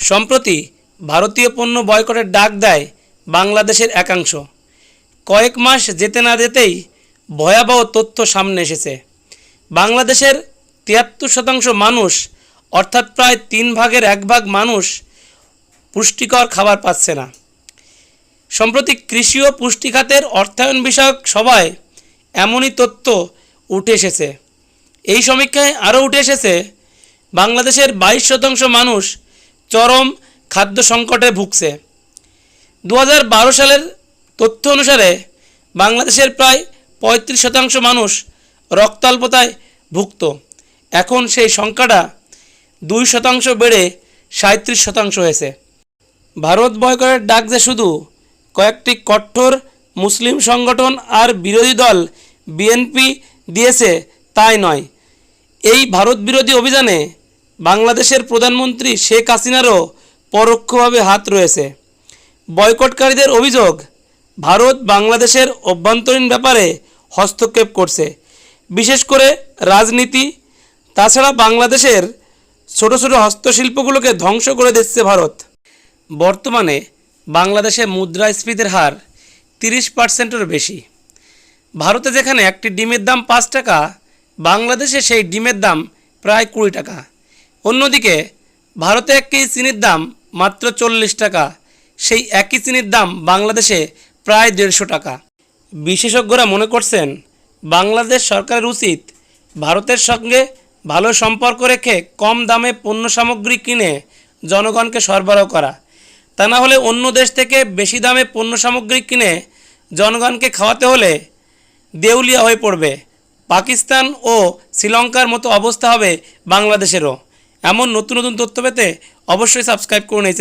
সম্প্রতি ভারতীয় পণ্য বয়কটের ডাক দেয় বাংলাদেশের একাংশ। কয়েক মাস যেতে না যেতেই ভয়াবহ তথ্য সামনে এসেছে। বাংলাদেশের তিয়াত্তর শতাংশ মানুষ, অর্থাৎ প্রায় তিন ভাগের এক ভাগ মানুষ, পুষ্টিকর খাবার পাচ্ছে না। সম্প্রতি কৃষি ও পুষ্টি খাতের অর্থায়ন বিষয়ক সভায় এমনই তথ্য উঠে এসেছে। এই সমীক্ষায় আরও উঠে এসেছে, বাংলাদেশের বাইশ শতাংশ মানুষ চরম খাদ্য সংকটে ভুগছে। দু হাজার বারো সালের তথ্য অনুসারে বাংলাদেশের প্রায় পঁয়ত্রিশ শতাংশ মানুষ রক্তাল্পতায় ভুগত এখন সেই সংখ্যাটা দুই শতাংশ বেড়ে সাঁত্রিশ শতাংশ হয়েছে। ভারত বয়কটের ডাক যে শুধু কয়েকটি কঠোর মুসলিম সংগঠন আর বিরোধী দল বিএনপি দিয়েছে তাই নয়, এই ভারত বিরোধী অভিযানে বাংলাদেশের প্রধানমন্ত্রী শেখ হাসিনারও পরোক্ষভাবে হাত রয়েছে। বয়কটকারীদের অভিযোগ, ভারত বাংলাদেশের অভ্যন্তরীণ ব্যাপারে হস্তক্ষেপ করছে। বিশেষ করে রাজনীতি, তাছাড়া বাংলাদেশের ছোট ছোট হস্তশিল্পগুলোকে ধ্বংস করে দিচ্ছে ভারত। বর্তমানে বাংলাদেশে মুদ্রাস্ফীতির হার তিরিশ পার্সেন্টের বেশি। ভারতে যেখানে একটি ডিমের দাম পাঁচ টাকা, বাংলাদেশে সেই ডিমের দাম প্রায় কুড়ি টাকা। অন্যদিকে, ভারতে এক কেজি চিনির দাম মাত্র চল্লিশ টাকা। সেই একই চিনির দাম বাংলাদেশে প্রায় দেড়শো টাকা। বিশেষজ্ঞরা মনে করছেন, বাংলাদেশ সরকারের উচিত ভারতের সঙ্গে ভালো সম্পর্ক রেখে কম দামে পণ্য সামগ্রী কিনে জনগণকে সরবরাহ করা। তা না হলে অন্য দেশ থেকে বেশি দামে পণ্য সামগ্রী কিনে জনগণকে খাওয়াতে হলে দেউলিয়া হয়ে পড়বে। পাকিস্তান ও শ্রীলঙ্কার মতো অবস্থা হবে বাংলাদেশেরও। এমন নতুন নতুন তথ্য পেতে অবশ্যই সাবস্ক্রাইব করুন এই।